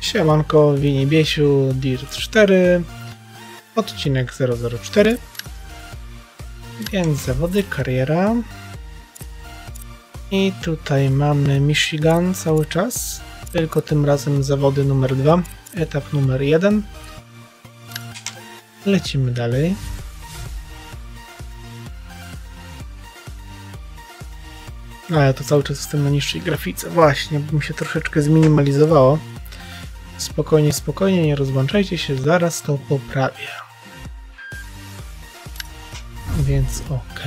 Siemanko, Wini Biesiu, Dirt 4, odcinek 004, więc zawody, kariera. I tutaj mamy Michigan cały czas, tylko tym razem zawody numer 2, etap numer 1. Lecimy dalej. A ja to cały czas jestem na niższej grafice. Właśnie, by mi się troszeczkę zminimalizowało. Spokojnie, spokojnie, nie rozłączajcie się, zaraz to poprawię. Więc ok.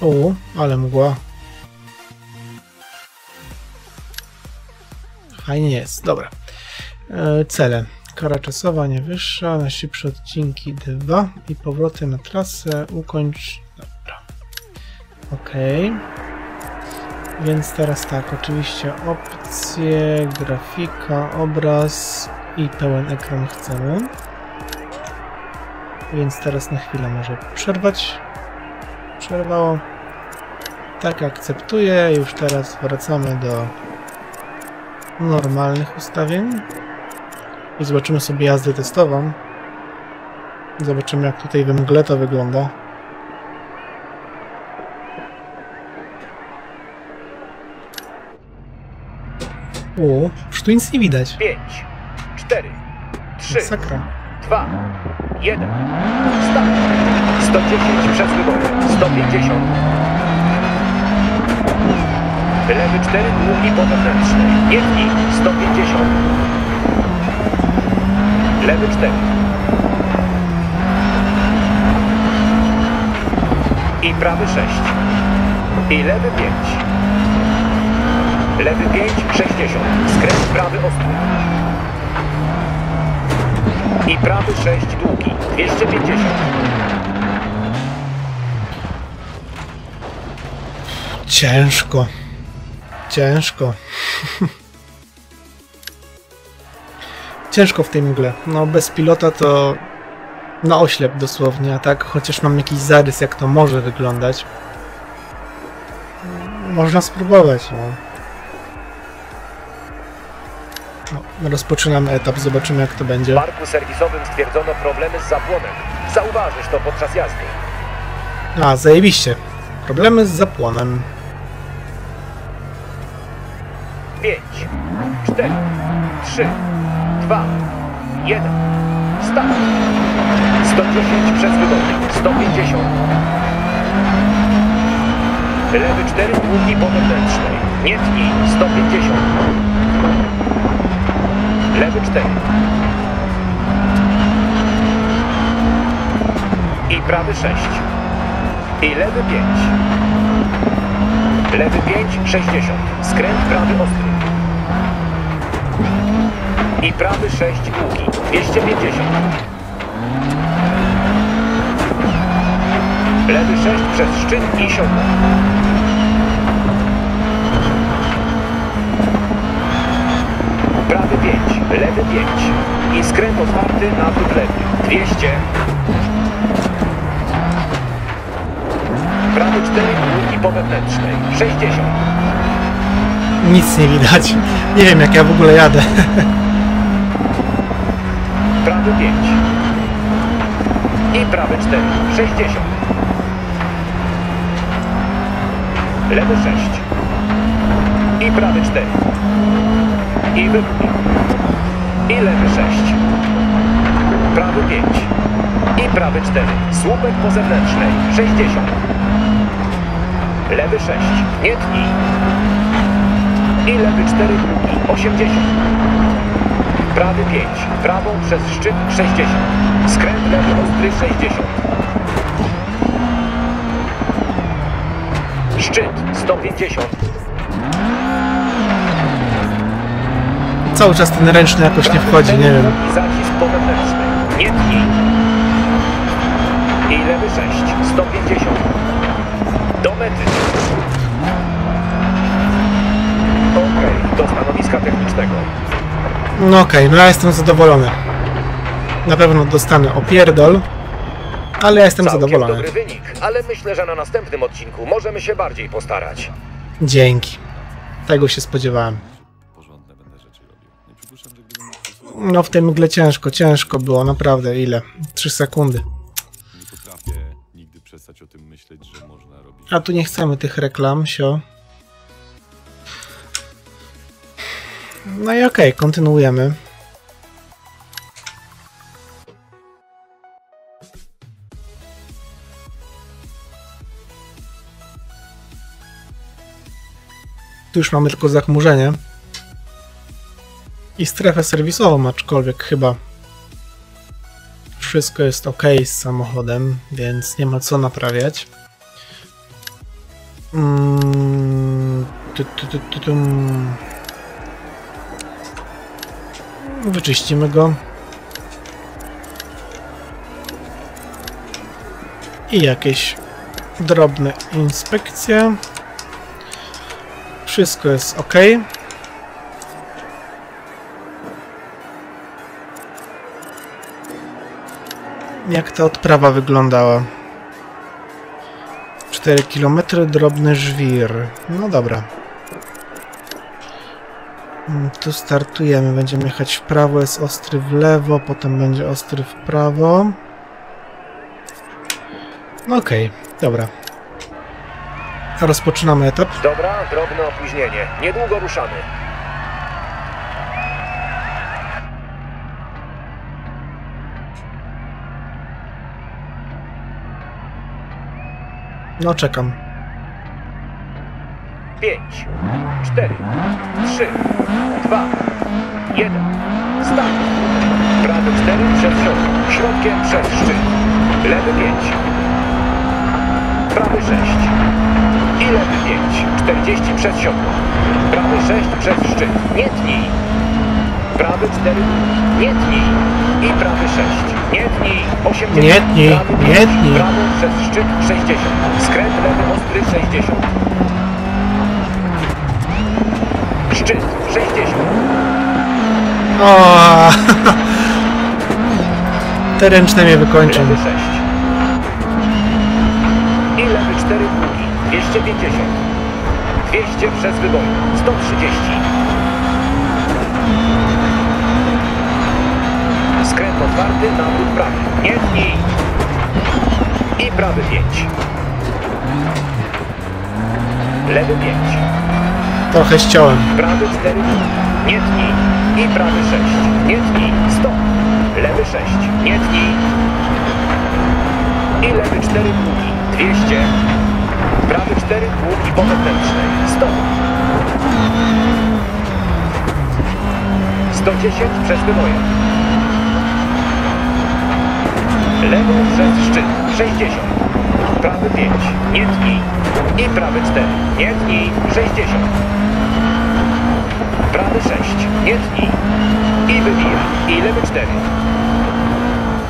O, ale mgła. Fajnie jest, dobra. E, cele. Kara czasowa nie wyższa, najszybsze odcinki 2 i powroty na trasę ukończ... Ok. Więc teraz tak, oczywiście opcje, grafika, obraz i pełen ekran chcemy. Więc teraz na chwilę może przerwać. Przerwało. Tak, akceptuję. Już teraz wracamy do normalnych ustawień. I zobaczymy sobie jazdę testową. Zobaczymy jak tutaj we mgle to wygląda. O, już tu nic nie widać. 5, 4, 3, Masakra. 2, 1. Start. 110 przez wybory. 150. Lewy 4, długi po wewnętrznej. Jedni 150. Lewy 4. I prawy 6. I lewy 5. Lewy 5, 60. Skręt prawy ostry. I prawy 6 długi. 250. Ciężko. Ciężko. Ciężko w tej mgle. No bez pilota to na oślep dosłownie, a tak chociaż mam jakiś zarys jak to może wyglądać. Można spróbować, no. Rozpoczynamy etap, zobaczymy jak to W będzie. parku serwisowym stwierdzono problemy z zapłonem. Zauważysz to podczas jazdy. A, zajebiście. Problemy z zapłonem. 5, 4, 3, 2, 1. Start. 110 przez wygodnie. 150. Lewy 4 długi po wewnętrznej. Nie tnij. 150. Lewy 4. I prawy 6. I lewy 5. Lewy 5, 60. Skręt prawy ostry. I prawy 6 długi. 250. Lewy 6 przez szczyt i siodło. Prawy 5, lewy 5. I skręt otwarty na wrót lewy. 200. Prawy 4 długi po wewnętrznej. 60. Nic nie widać. Nie wiem jak ja w ogóle jadę. Prawy 5. I prawy 4. 60. Lewy 6. I prawy 4. I wybór. I lewy 6. Prawy 5. I prawy 4. Słupek po zewnętrznej. 60. Lewy 6. Nie tnij. I lewy 4 długi. 80. Prawy 5. Prawą przez szczyt 60. Skręt lewy ostry 60. Szczyt 150. Cały czas ten ręczny jakoś nie wchodzi, nie wiem. Nie. I lewy 6. 150. Do mety. Okej, do stanowiska technicznego. No okej, no ja jestem zadowolony. Na pewno dostanę opierdol, Ale ja jestem Całkiem zadowolony. dobry wynik, ale myślę, że na następnym odcinku możemy się bardziej postarać. Dzięki. Tego się spodziewałem. No w tej mgle ciężko, ciężko było, naprawdę. Ile? 3 sekundy. nie potrafię nigdy przestać o tym myśleć, że można robić. A tu nie chcemy tych reklam, sio. No i okej, kontynuujemy. Tu już mamy tylko zachmurzenie. I strefę serwisową, aczkolwiek chyba wszystko jest ok z samochodem, więc nie ma co naprawiać. Mm. Wyczyścimy go. I jakieś drobne inspekcje. Wszystko jest ok. Jak ta odprawa wyglądała? 4 km, drobny żwir. No dobra. Mm, Tu startujemy. Będziemy jechać w prawo, jest ostry w lewo, potem będzie ostry w prawo. No okej, dobra. Rozpoczynamy etap. Dobra, drobne opóźnienie. Niedługo ruszamy. No czekam. 5, 4, 3, 2, 1. Start. Prawy 4 przez środek. Środkiem przez szczyt. Lewy 5. Prawy 6. I lewy 5. 40 przez siodło. Prawy 6 przez szczyt. Nie tnij. Prawy 4. Nie tnij. I prawy 6. Nie tnij. 80. Nie tnij, Prawy nie 5. tnij. Prawo przez szczyt 60. Skręt lewy ostry 60. Szczyt 60. O! Te ręczne mnie wykończą. Lewy 6. I lewy 4 długi. 250. 200 przez wybojnię. 130. Skręt otwarty, nawrót prawy. Nie tnij. I prawy 5. Lewy 5. Trochę ściąłem. Prawy 4 Nie tnij. I prawy 6. Nie tnij. Stop. Lewy 6. Nie tnij. I lewy 4 długi. 200. Prawy 4 długi po wewnętrznej. Stop. 110 przez wyboję. Lewą przez szczyt. 60. Prawy 5. Nie tnij. I prawy 4. Nie tnij. 60. Prawy 6. Nie tnij. I wybija. I lewy 4.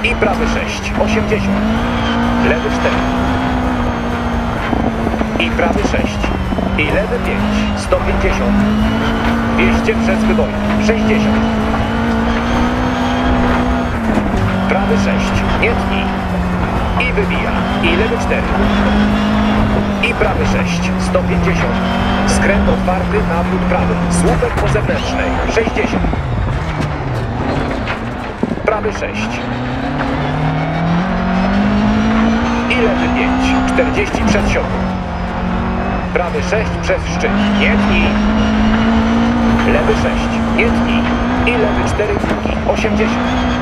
I prawy 6. 80. Lewy 4. I prawy 6. I lewy 5. 150. 200 przez wybojnię. 60. Prawy 6. Nie tnij. I wybija. I lewy 4. I prawy 6. 150. Skręt otwarty, nawrót prawy. Słupek po zewnętrznej. 60. Prawy 6. I lewy 5. 40 przez siodło. Prawy 6 przez szczyt. Nie tnij. Lewy 6. Nie tnij. I lewy 4 długi. 80.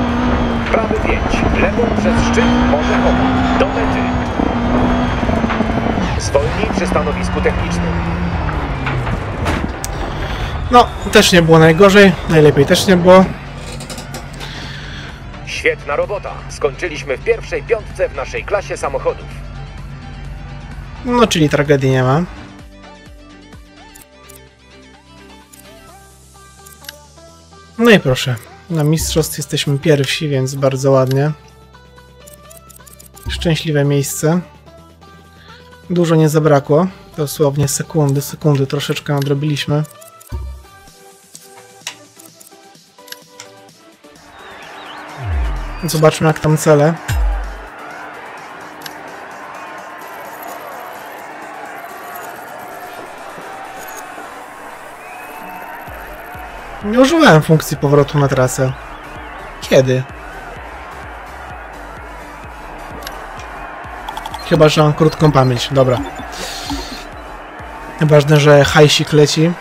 Prawy 5. Lewą przez szczyt. Oba. Do mety. Zwolnij przy stanowisku technicznym. No, też nie było najgorzej. Najlepiej też nie było. Świetna robota. Skończyliśmy w pierwszej piątce w naszej klasie samochodów. No, czyli tragedii nie ma. No i proszę. Na mistrzostw jesteśmy pierwsi, więc bardzo ładnie. Szczęśliwe miejsce. Dużo nie zabrakło. Dosłownie sekundy, sekundy troszeczkę nadrobiliśmy. Zobaczmy jak tam cele. Nie używałem funkcji powrotu na trasę. Kiedy? Chyba, że mam krótką pamięć. Dobra. Ważne, że hajsik leci.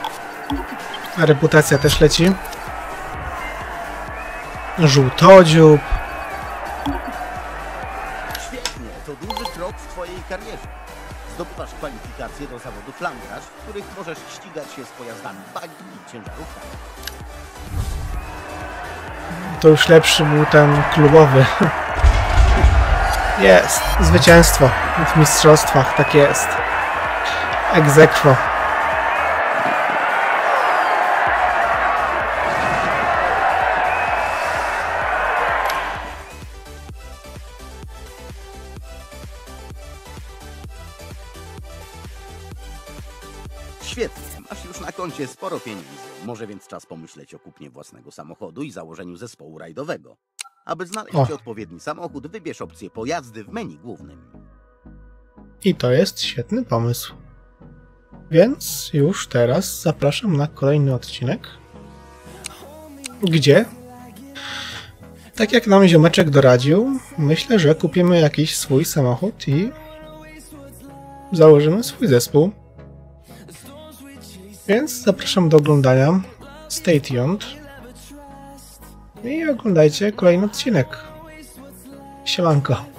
Reputacja też leci. Żółtodziób. W których możesz ścigać się z pojazdami bagi i ciężarówkami. To już lepszy był ten klubowy. Jest. Zwycięstwo w mistrzostwach. Tak jest. Egzekwo. Świetnie, masz już na koncie sporo pieniędzy. Może więc czas pomyśleć o kupnie własnego samochodu i założeniu zespołu rajdowego. Aby znaleźć O. odpowiedni samochód, wybierz opcję pojazdy w menu głównym. I to jest świetny pomysł. Więc już teraz zapraszam na kolejny odcinek, gdzie, tak jak nam ziomeczek doradził, myślę, że kupimy jakiś swój samochód i założymy swój zespół. Więc zapraszam do oglądania. Stay tuned. I oglądajcie kolejny odcinek. Siemanko.